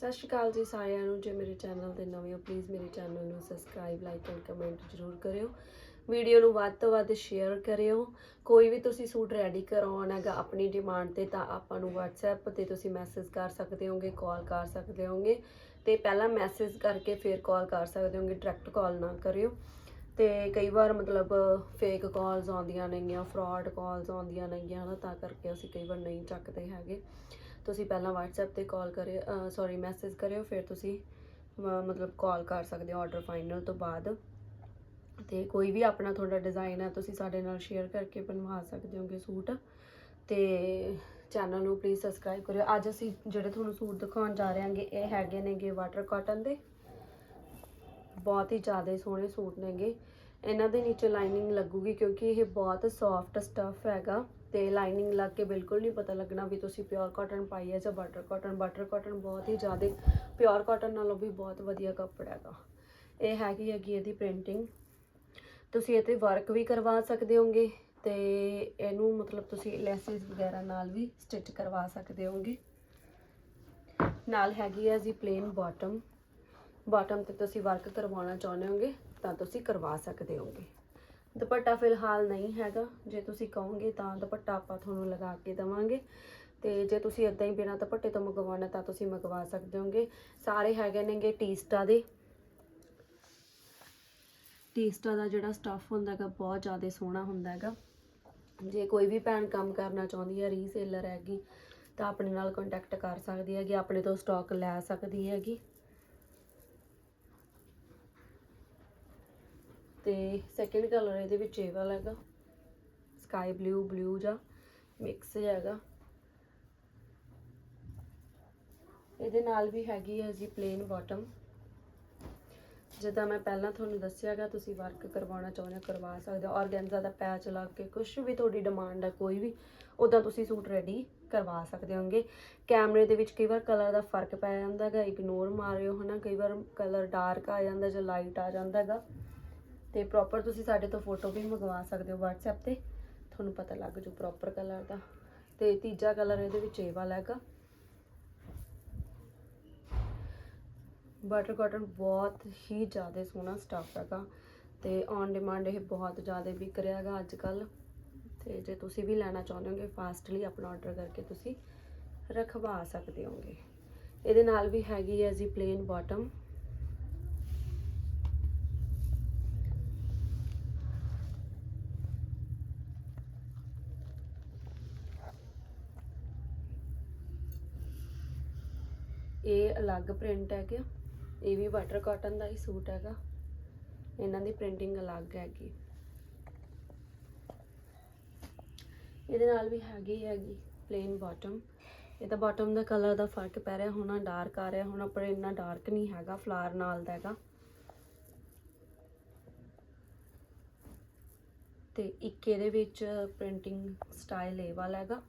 ਸਤਿ ਸ਼੍ਰੀ ਅਕਾਲ ਜੀ ਸਾਰਿਆਂ ਨੂੰ, ਜੇ ਮੇਰੇ ਚੈਨਲ ਤੇ ਨਵੇਂ ਹੋ ਪਲੀਜ਼ ਮੇਰੇ ਚੈਨਲ ਨੂੰ ਸਬਸਕ੍ਰਾਈਬ ਲਾਈਕ ਐਂਡ ਕਮੈਂਟ ਜ਼ਰੂਰ ਕਰਿਓ। ਵੀਡੀਓ ਨੂੰ ਵੱਧ ਤੋਂ ਵੱਧ ਸ਼ੇਅਰ ਕਰਿਓ। ਕੋਈ ਵੀ ਤੁਸੀਂ ਸੂਟ ਰੈਡੀ ਕਰਵਾਉਣਾ ਹੈਗਾ ਆਪਣੀ ਡਿਮਾਂਡ ਤੇ, ਤਾਂ ਆਪਾਂ ਨੂੰ WhatsApp ਤੇ ਤੁਸੀਂ ਮੈਸੇਜ ਕਰ ਸਕਦੇ ਹੋਗੇ ਕਾਲ ਕਰ ਸਕਦੇ ਹੋਗੇ। ਤੇ ਪਹਿਲਾਂ ਮੈਸੇਜ ਕਰਕੇ ਫਿਰ ਕਾਲ ਕਰ ਸਕਦੇ ਹੋਗੇ ਡਾਇਰੈਕਟ ਕਾਲ ਨਾ ਕਰਿਓ। ਤੇ ਕਈ ਵਾਰ ਮਤਲਬ ਫੇਕ ਕਾਲਸ ਆਉਂਦੀਆਂ ਨੇਗੀਆਂ ਫਰਾਡ ਕਾਲਸ ਆਉਂਦੀਆਂ ਨੇਗੀਆਂ ਨਾ ਤਾਂ ਕਰਕੇ ਅਸੀਂ ਕਈ ਵਾਰ ਨਹੀਂ ਚੱਕਦੇ ਹੈਗੇ। ਤੁਸੀਂ ਪਹਿਲਾਂ WhatsApp ਤੇ ਕਾਲ ਕਰਿਓ ਸੌਰੀ ਮੈਸੇਜ ਕਰਿਓ, ਫਿਰ ਤੁਸੀਂ ਮਤਲਬ ਕਾਲ ਕਰ ਸਕਦੇ ਹੋ ਆਰਡਰ ਫਾਈਨਲ ਤੋਂ ਬਾਅਦ। ਤੇ ਕੋਈ ਵੀ ਆਪਣਾ ਤੁਹਾਡਾ ਡਿਜ਼ਾਈਨ ਹੈ, ਤੁਸੀਂ ਸਾਡੇ ਨਾਲ ਸ਼ੇਅਰ ਕਰਕੇ ਬਣਵਾ ਸਕਦੇ ਹੋਗੇ ਸੂਟ। ਤੇ ਚੈਨਲ ਨੂੰ ਪਲੀਜ਼ ਸਬਸਕ੍ਰਾਈਬ ਕਰਿਓ। ਅੱਜ ਅਸੀਂ ਜਿਹੜੇ ਤੁਹਾਨੂੰ ਸੂਟ ਦਿਖਾਉਣ ਜਾ ਰਹੇ ਹਾਂਗੇ, ਇਹ ਹੈਗੇ ਨੇਗੇ ਵਾਟਰ ਕਾਟਨ ਦੇ। ਬਹੁਤ ਹੀ ਜ਼ਿਆਦਾ ਸੋਹਣੇ ਸੂਟ ਨੇਗੇ। ਇਹਨਾਂ ਦੇ ਨੀਚੇ ਲਾਈਨਿੰਗ ਲੱਗੂਗੀ ਕਿਉਂਕਿ ਇਹ ਬਹੁਤ ਸੌਫਟ ਸਟੱਫ ਹੈਗਾ। ਤੇ ਲਾਈਨਿੰਗ ਲੱਗ ਕੇ ਬਿਲਕੁਲ ਨਹੀਂ ਪਤਾ ਲੱਗਣਾ ਵੀ ਤੁਸੀਂ ਪਿਓਰ ਕਾਟਨ ਪਾਈ ਹੈ ਜਾਂ ਬਟਰ ਕਾਟਨ ਬਟਰ ਕਾਟਨ ਬਹੁਤ ਹੀ ਜ਼ਿਆਦਾ ਪਿਓਰ ਕਾਟਨ ਨਾਲੋਂ ਵੀ ਬਹੁਤ ਵਧੀਆ ਕੱਪੜਾ ਹੈਗਾ। ਇਹ ਹੈਗੀ ਹੈਗੀ ਇਹਦੀ ਪ੍ਰਿੰਟਿੰਗ ਤੁਸੀਂ ਇਹ ਤੇ ਵਰਕ ਵੀ ਕਰਵਾ ਸਕਦੇ ਹੋਗੇ ਤੇ ਇਹਨੂੰ ਮਤਲਬ ਤੁਸੀਂ ਲੈਸਿਸ ਵਗੈਰਾ ਨਾਲ ਵੀ ਸਟਿਚ ਕਰਵਾ ਸਕਦੇ ਹੋਗੇ। ਨਾਲ ਹੈਗੀ ਹੈ ਜੀ ਪਲੇਨ ਬਾਟਮ ਬਾਟਮ ਤੇ ਤੁਸੀਂ ਵਰਕ ਕਰਵਾਉਣਾ ਚਾਹੁੰਦੇ ਹੋਗੇ ਤਾਂ ਤੁਸੀਂ ਕਰਵਾ ਸਕਦੇ ਹੋਗੇ। ਦੁਪੱਟਾ ਫਿਲਹਾਲ ਨਹੀਂ ਹੈਗਾ। ਜੇ ਤੁਸੀਂ ਕਹੋਗੇ ਤਾਂ ਦੁਪੱਟਾ ਆਪਾਂ ਤੁਹਾਨੂੰ ਲਗਾ ਕੇ ਦੇਵਾਂਗੇ। ਤੇ ਜੇ ਤੁਸੀਂ ਇਦਾਂ ਹੀ ਬਿਨਾਂ ਦੁਪੱਟੇ ਤੋਂ ਮੰਗਵਾਉਣਾ ਤਾਂ ਤੁਸੀਂ ਮੰਗਵਾ ਸਕਦੇ ਹੋਗੇ। ਸਾਰੇ ਹੈਗੇ ਨੇਗੇ ਟੀਸਟਾ ਦੇ। ਟੀਸਟਾ ਦਾ ਜਿਹੜਾ ਸਟੱਫ ਹੁੰਦਾ ਹੈਗਾ, ਬਹੁਤ ਜ਼ਿਆਦਾ ਸੋਹਣਾ ਹੁੰਦਾ ਹੈਗਾ। ਜੇ ਕੋਈ ਵੀ ਭੈਣ ਕੰਮ ਕਰਨਾ ਚਾਹੁੰਦੀ ਹੈ ਰੀਸੇਲਰ ਹੈਗੀ, ਤਾਂ ਆਪਣੇ ਨਾਲ ਕੰਟੈਕਟ ਕਰ ਸਕਦੀ ਹੈਗੀ, ਆਪਣੇ ਤੋਂ ਸਟਾਕ ਲੈ ਸਕਦੀ ਹੈਗੀ। ਤੇ ਸੈਕਿੰਡ ਕਲਰ ਇਹਦੇ ਵਿੱਚ ਇਹ ਵਾਲਾ ਹੈਗਾ। ਸਕਾਈ ਬਲੂ ਬਲੂ ਜਾਂ ਮਿਕਸ ਹੈਗਾ। ਇਹਦੇ ਨਾਲ ਵੀ ਹੈਗੀ ਹੈ ਜੀ ਪਲੇਨ ਬਾਟਮ ਜਿੱਦਾਂ ਮੈਂ ਪਹਿਲਾਂ ਤੁਹਾਨੂੰ ਦੱਸਿਆਗਾ ਤੁਸੀਂ ਵਰਕ ਕਰਵਾਉਣਾ ਚਾਹੁੰਦੇ ਹੋ, ਕਰਵਾ ਸਕਦੇ ਹੋ। ਔਰਗੈਂਜ਼ਾ ਦਾ ਪੈਚ ਲਾ ਕੇ ਕੁਝ ਵੀ ਤੁਹਾਡੀ ਡਿਮਾਂਡ ਹੈ ਕੋਈ ਵੀ ਉਦਾਂ ਤੁਸੀਂ ਸੂਟ ਰੈਡੀ ਕਰਵਾ ਸਕਦੇ ਹੋਗੇ। ਕੈਮਰੇ ਦੇ ਵਿੱਚ ਕਈ ਵਾਰ ਕਲਰ ਦਾ ਫ਼ਰਕ ਪੈ ਜਾਂਦਾ ਹੈਗਾ ਇਗਨੋਰ ਮਾਰਿਓ ਹਨਾ। ਕਈ ਵਾਰ ਕਲਰ ਡਾਰਕ ਆ ਜਾਂਦਾ ਜਾਂ ਲਾਈਟ ਆ ਜਾਂਦਾ ਹੈਗਾ। ਤੇ ਪ੍ਰੋਪਰ ਤੁਸੀਂ ਸਾਡੇ ਤੋਂ ਫੋਟੋ ਵੀ ਮੰਗਵਾ ਸਕਦੇ ਹੋ WhatsApp ਤੇ। ਤੁਹਾਨੂੰ ਪਤਾ ਲੱਗ ਜੂ ਪ੍ਰੋਪਰ ਕਲਰ ਦਾ। ਤੇ ਤੀਜਾ ਕਲਰ ਇਹਦੇ ਵਿੱਚ ਇਹ ਵਾਲਾ ਹੈਗਾ। ਬਟਰ ਕਾਟਨ ਬਹੁਤ ਹੀ ਜ਼ਿਆਦਾ ਸੋਹਣਾ ਸਟੱਫ ਹੈਗਾ। ਤੇ ਔਨ ਡਿਮਾਂਡ ਇਹ ਬਹੁਤ ਜ਼ਿਆਦਾ ਵਿਕ ਰਿਹਾ ਹੈਗਾ ਅੱਜ ਕੱਲ ਤੇ ਜੇ ਤੁਸੀਂ ਵੀ ਲੈਣਾ ਚਾਹੁੰਦੇ ਹੋਗੇ ਫਾਸਟਲੀ ਆਪਣਾ ਆਰਡਰ ਕਰਕੇ ਤੁਸੀਂ ਰਖਵਾ ਸਕਦੇ ਹੋਗੇ। ਇਹਦੇ ਨਾਲ ਵੀ ਹੈਗੀ ਹੈ ਜੀ ਪਲੇਨ ਬਾਟਮ ਇਹ ਅਲੱਗ ਪ੍ਰਿੰਟ ਹੈਗਾ ਇਹ ਵੀ ਵਾਟਰ ਕਾਟਨ ਦਾ ਹੀ ਸੂਟ ਹੈਗਾ। ਇਹਨਾਂ ਦੀ ਪ੍ਰਿੰਟਿੰਗ ਅਲੱਗ ਹੈਗੀ। ਇਹਦੇ ਨਾਲ ਵੀ ਹੈਗੀ ਹੈਗੀ ਪਲੇਨ ਬਾਟਮ ਇਹ ਤਾਂ ਬਾਟਮ ਦਾ ਕਲਰ ਦਾ ਫ਼ਰਕ ਪੈ ਰਿਹਾ, ਹੋਣਾ ਡਾਰਕ ਆ ਰਿਹਾ, ਹੋਣਾ ਪਰ ਇੰਨਾ ਡਾਰਕ ਨਹੀਂ ਹੈਗਾ ਫਲਾਰ ਨਾਲ ਦਾ ਹੈਗਾ। ਤੇ ਇੱਕ ਇਹਦੇ ਵਿੱਚ ਪ੍ਰਿੰਟਿੰਗ ਸਟਾਈਲ ਇਹ ਵਾਲਾ ਹੈਗਾ।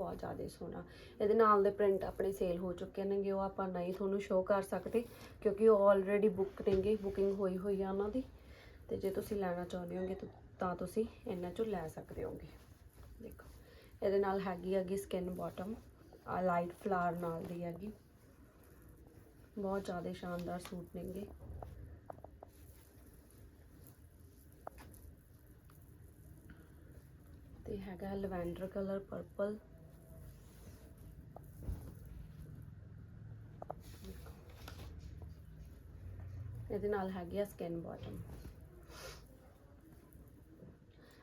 ਬਹੁਤ ਜ਼ਿਆਦਾ ਸੋਹਣਾ। ਇਹਦੇ ਨਾਲ ਦੇ ਪ੍ਰਿੰਟ ਆਪਣੇ ਸੇਲ ਹੋ ਚੁੱਕੇ ਨੇਗੇ, ਉਹ ਆਪਾਂ ਨਹੀਂ ਤੁਹਾਨੂੰ ਸ਼ੋਅ ਕਰ ਸਕਦੇ, ਕਿਉਂਕਿ ਉਹ ਆਲਰੇਡੀ ਬੁੱਕ ਨੇਗੇ ਬੁਕਿੰਗ ਹੋਈ ਹੋਈ ਆ ਉਹਨਾਂ ਦੀ। ਤੇ ਜੇ ਤੁਸੀਂ ਲੈਣਾ ਚਾਹੁੰਦੇ ਹੋਗੇ ਤਾਂ- ਤੁਸੀਂ ਇਹਨਾਂ ਚੋਂ ਲੈ ਸਕਦੇ ਹੋਗੇ। ਦੇਖੋ, ਇਹਦੇ ਨਾਲ ਹੈਗੀ ਹੈਗੀ ਸਕਿਨ ਬਾਟਮ ਆ ਲਾਈਟ ਫਲਾਰ ਨਾਲ ਦੀ ਹੈਗੀ। ਬਹੁਤ ਜ਼ਿਆਦਾ ਸ਼ਾਨਦਾਰ ਸੂਟ ਨੇਗੇ। ਤੇ ਹੈਗਾ ਲਵੈਂਡਰ ਕਲਰ ਪਰਪਲ ਇਹਦੇ ਨਾਲ ਹੈਗੀ ਆ ਸਕਿਨ ਬਾਟਮ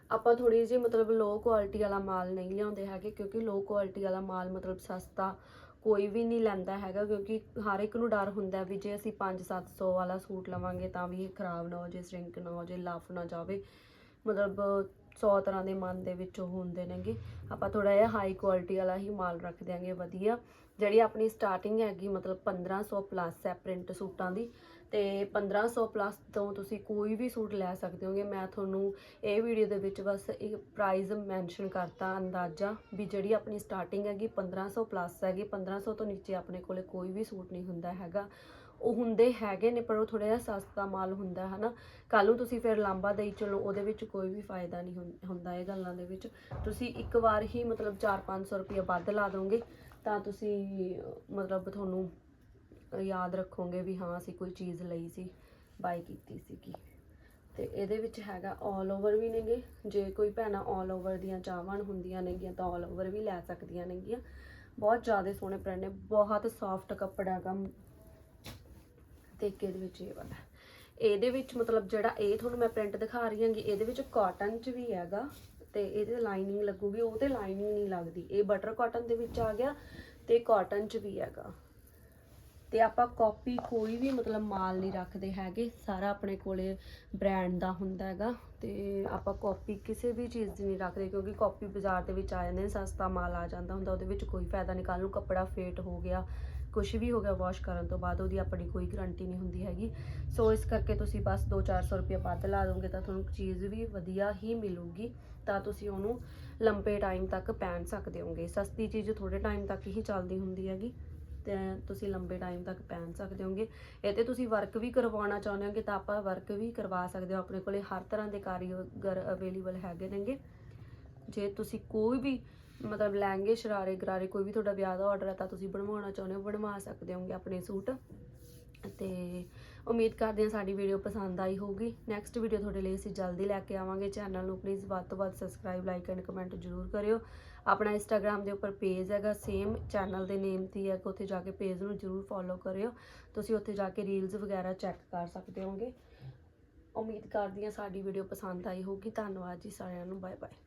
ਆਪਾਂ ਥੋੜੀ ਜਿਹੀ ਮਤਲਬ ਲੋ ਕੁਆਲਿਟੀ ਵਾਲਾ ਮਾਲ ਨਹੀਂ ਲਿਆਉਂਦੇ ਹੈਗੇ, ਕਿਉਂਕਿ ਲੋ ਕੁਆਲਿਟੀ ਵਾਲਾ ਮਾਲ ਮਤਲਬ ਸਸਤਾ ਕੋਈ ਵੀ ਨਹੀਂ ਲੈਂਦਾ ਹੈਗਾ, ਕਿਉਂਕਿ ਹਰ ਇੱਕ ਨੂੰ ਡਰ ਹੁੰਦਾ ਵੀ ਜੇ ਅਸੀਂ 5-700 ਵਾਲਾ ਸੂਟ ਲਵਾਂਗੇ ਤਾਂ ਵੀ ਇਹ ਖਰਾਬ ਨਾ ਹੋ ਜੇ ਸ੍ਰਿੰਕ ਨਾ ਹੋ ਜੇ, ਲਫ ਨਾ ਜਾਵੇ। ਮਤਲਬ 100 ਤਰ੍ਹਾਂ ਦੇ ਮਨ ਦੇ ਵਿੱਚ ਉਹ ਹੁੰਦੇ ਨੇਗੇ। ਆਪਾਂ ਥੋੜਾ ਜਿਹਾ ਹਾਈ ਕੁਆਲਿਟੀ ਵਾਲਾ ਹੀ ਮਾਲ ਰੱਖ ਦਿਆਂਗੇ ਵਧੀਆ। ਜਿਹੜੀ ਆਪਣੀ ਸਟਾਰਟਿੰਗ ਹੈਗੀ ਮਤਲਬ 1500 ਪਲੱਸ ਹੈ ਪ੍ਰਿੰਟ ਸੂਟਾਂ ਦੀ। ਤੇ 1500 ਪਲੱਸ ਤੋਂ ਤੁਸੀਂ ਕੋਈ ਵੀ ਸੂਟ ਲੈ ਸਕਦੇ ਹੋਗੇ। ਮੈਂ ਤੁਹਾਨੂੰ ਇਹ ਵੀਡੀਓ ਦੇ ਵਿੱਚ ਬਸ ਇੱਕ ਪ੍ਰਾਈਸ ਮੈਂਸ਼ਨ ਕਰਤਾ ਅੰਦਾਜ਼ਾ ਵੀ ਜਿਹੜੀ ਆਪਣੀ ਸਟਾਰਟਿੰਗ ਹੈਗੀ 1500 ਪਲੱਸ ਹੈਗੀ। 1500 ਤੋਂ ਨੀਚੇ ਆਪਣੇ ਕੋਲੇ ਕੋਈ ਵੀ ਸੂਟ ਨਹੀਂ ਹੁੰਦਾ ਹੈਗਾ। ਉਹ ਹੁੰਦੇ ਹੈਗੇ ਨੇ, ਪਰ ਉਹ ਥੋੜਾ ਜਿਹਾ ਸਸਤਾ ਮਾਲ ਹੁੰਦਾ ਹੈ ਨਾ ਕੱਲ ਨੂੰ ਤੁਸੀਂ ਫਿਰ ਲਾਂਬਾ ਦੇਈ ਚਲੋ, ਉਹਦੇ ਵਿੱਚ ਕੋਈ ਵੀ ਫਾਇਦਾ ਨਹੀਂ ਹੁੰ- ਹੁੰਦਾ ਇਹ ਗੱਲਾਂ ਦੇ ਵਿੱਚ। ਤੁਸੀਂ ਇੱਕ ਵਾਰ ਹੀ ਮਤਲਬ 4-500 ਰੁਪਏ ਵੱਧ ਲਾ ਦੋਗੇ, ਤਾਂ ਤੁਸੀਂ ਮਤਲਬ ਤੁਹਾਨੂੰ ਯਾਦ ਰੱਖੋਗੇ ਵੀ ਹਾਂ ਅਸੀਂ ਕੋਈ ਚੀਜ਼ ਲਈ ਸੀ ਬਾਈ ਕੀਤੀ ਸੀਗੀ ਤੇ ਇਹਦੇ ਵਿੱਚ ਹੈਗਾ 올 ਓਵਰ ਵੀ ਨੇਗੇ ਜੇ ਕੋਈ ਭੈਣਾਂ 올 ਓਵਰ ਦੀਆਂ ਚਾਹਵਾਨ ਹੁੰਦੀਆਂ ਨੇਗੀਆਂ ਤਾਂ 올 ਓਵਰ ਵੀ ਲੈ ਸਕਦੀਆਂ ਨੇਗੀਆਂ ਬਹੁਤ ਜ਼ਿਆਦਾ ਸੋਹਣੇ ਪ੍ਰਿੰਟ ਨੇ ਬਹੁਤ ਸੌਫਟ ਕੱਪੜਾ ਹੈਗਾ ਤੇ ਇੱਕ ਇਹਦੇ ਵਿੱਚ ਇਹ ਵਾਲਾ ਇਹਦੇ ਵਿੱਚ ਮਤਲਬ ਜਿਹੜਾ ਇਹ ਤੁਹਾਨੂੰ ਮੈਂ ਪ੍ਰਿੰਟ ਦਿਖਾ ਰਹੀ ਹਾਂਗੀ ਇਹਦੇ ਵਿੱਚ ਕਾਟਨ ਚ ਵੀ ਹੈਗਾ ਤੇ ਇਹਦੇ ਲਾਈਨਿੰਗ ਲੱਗੂਗੀ ਉਹ ਤੇ ਲਾਈਨਿੰਗ ਨਹੀਂ ਲੱਗਦੀ ਇਹ ਬਟਰ ਕਾਟਨ ਦੇ ਵਿੱਚ ਆ ਗਿਆ ਤੇ ਕਾਟਨ ਚ ਵੀ ਹੈਗਾ ਤੇ ਆਪਾਂ ਕਾਪੀ ਕੋਈ ਵੀ ਮਤਲਬ ਮਾਲ ਨਹੀਂ ਰੱਖਦੇ ਹੈਗੇ, ਸਾਰਾ ਆਪਣੇ ਕੋਲੇ ਬ੍ਰਾਂਡ ਦਾ ਹੁੰਦਾ ਹੈਗਾ ਤੇ ਆਪਾਂ ਕਾਪੀ ਕਿਸੇ ਵੀ ਚੀਜ਼ ਦੀ ਨਹੀਂ ਰੱਖਦੇ ਕਿਉਂਕਿ ਕਾਪੀ ਬਾਜ਼ਾਰ ਦੇ ਵਿੱਚ ਆ ਜਾਂਦੇ ਨੇ, ਸਸਤਾ ਮਾਲ ਆ ਜਾਂਦਾ ਹੁੰਦਾ, ਉਹਦੇ ਵਿੱਚ ਕੋਈ ਫਾਇਦਾ ਨਹੀਂ, ਕੱਲ੍ਹ ਨੂੰ ਕੱਪੜਾ ਫੇਟ ਹੋ ਗਿਆ ਕੁਝ ਵੀ ਹੋ ਗਿਆ ਵਾਸ਼ ਕਰਨ ਤੋਂ ਬਾਅਦ ਉਹਦੀ ਆਪਣੀ ਕੋਈ ਗਾਰੰਟੀ ਨਹੀਂ ਹੁੰਦੀ ਹੈਗੀ। ਸੋ ਇਸ ਕਰਕੇ ਤੁਸੀਂ ਬਸ 2-400 ਰੁਪਏ ਵੱਧ ਲਾ ਦੋਗੇ ਤਾਂ ਤੁਹਾਨੂੰ ਚੀਜ਼ ਵੀ ਵਧੀਆ ਹੀ ਮਿਲੂਗੀ, ਤਾਂ ਤੁਸੀਂ ਉਹਨੂੰ ਲੰਬੇ ਟਾਈਮ ਤੱਕ ਪਹਿਨ ਸਕਦੇ ਹੋਗੇ। ਸਸਤੀ ਚੀਜ਼ ਥੋੜੇ ਟਾਈਮ ਤੱਕ ਹੀ ਚੱਲਦੀ ਹੁੰਦੀ ਹੈਗੀ। ਤੁਸੀਂ ਲੰਬੇ ਟਾਈਮ ਤੱਕ ਪਹਿਨ ਸਕਦੇ ਹੋਗੇ। ਇਹ ਤੇ ਤੁਸੀਂ ਵਰਕ ਵੀ ਕਰਵਾਉਣਾ ਚਾਹੁੰਦੇ ਹੋਗੇ ਤਾਂ ਆਪਾਂ ਵਰਕ ਵੀ ਕਰਵਾ ਸਕਦੇ ਹੋ। ਆਪਣੇ ਕੋਲੇ ਹਰ ਤਰ੍ਹਾਂ ਦੇ ਕਾਰੀਗਰ ਅਵੇਲੇਬਲ ਹੈਗੇ ਨੇਗੇ। ਜੇ ਤੁਸੀਂ ਕੋਈ ਵੀ ਮਤਲਬ ਲਹਿੰਗੇ, ਸ਼ਰਾਰੇ, ਗਰਾਰੇ ਕੋਈ ਵੀ ਤੁਹਾਡਾ ਵਿਆਹ ਦਾ ਆਰਡਰ ਹੈ ਤਾਂ ਤੁਸੀਂ ਬਣਵਾਉਣਾ ਚਾਹੁੰਦੇ ਹੋ, ਬਣਵਾ ਸਕਦੇ ਹੋਗੇ ਆਪਣੇ ਸੂਟ। ਤੇ ਉਮੀਦ ਕਰਦੇ ਹਾਂ ਸਾਡੀ ਵੀਡੀਓ ਪਸੰਦ ਆਈ ਹੋਊਗੀ। ਨੈਕਸਟ ਵੀਡੀਓ ਤੁਹਾਡੇ ਲਈ ਅਸੀਂ ਜਲਦੀ ਲੈ ਕੇ ਆਵਾਂਗੇ। ਚੈਨਲ ਨੂੰ ਪਲੀਜ਼ ਵੱਧ ਤੋਂ ਵੱਧ ਸਬਸਕ੍ਰਾਈਬ ਲਾਈਕ ਐਂਡ ਕਮੈਂਟ ਜ਼ਰੂਰ ਕਰਿਓ। ਆਪਣਾ ਇੰਸਟਾਗ੍ਰam ਦੇ ਉੱਪਰ ਪੇਜ ਹੈਗਾ ਸੇਮ ਚੈਨਲ ਦੇ ਨੇਮ ਤੇ ਹੀ ਹੈ ਉੱਥੇ ਜਾ ਕੇ ਪੇਜ ਨੂੰ ਜ਼ਰੂਰ ਫੋਲੋ ਕਰਿਓ। ਤੁਸੀਂ ਉੱਥੇ ਜਾ ਕੇ ਰੀਲਸ ਵਗੈਰਾ ਚੈੱਕ ਕਰ ਸਕਦੇ ਹੋਗੇ ਉਮੀਦ ਕਰਦੀ ਹਾਂ ਸਾਡੀ ਵੀਡੀਓ ਪਸੰਦ ਆਈ ਹੋਊਗੀ। ਧੰਨਵਾਦ ਜੀ ਸਾਰਿਆਂ ਨੂੰ। Bye bye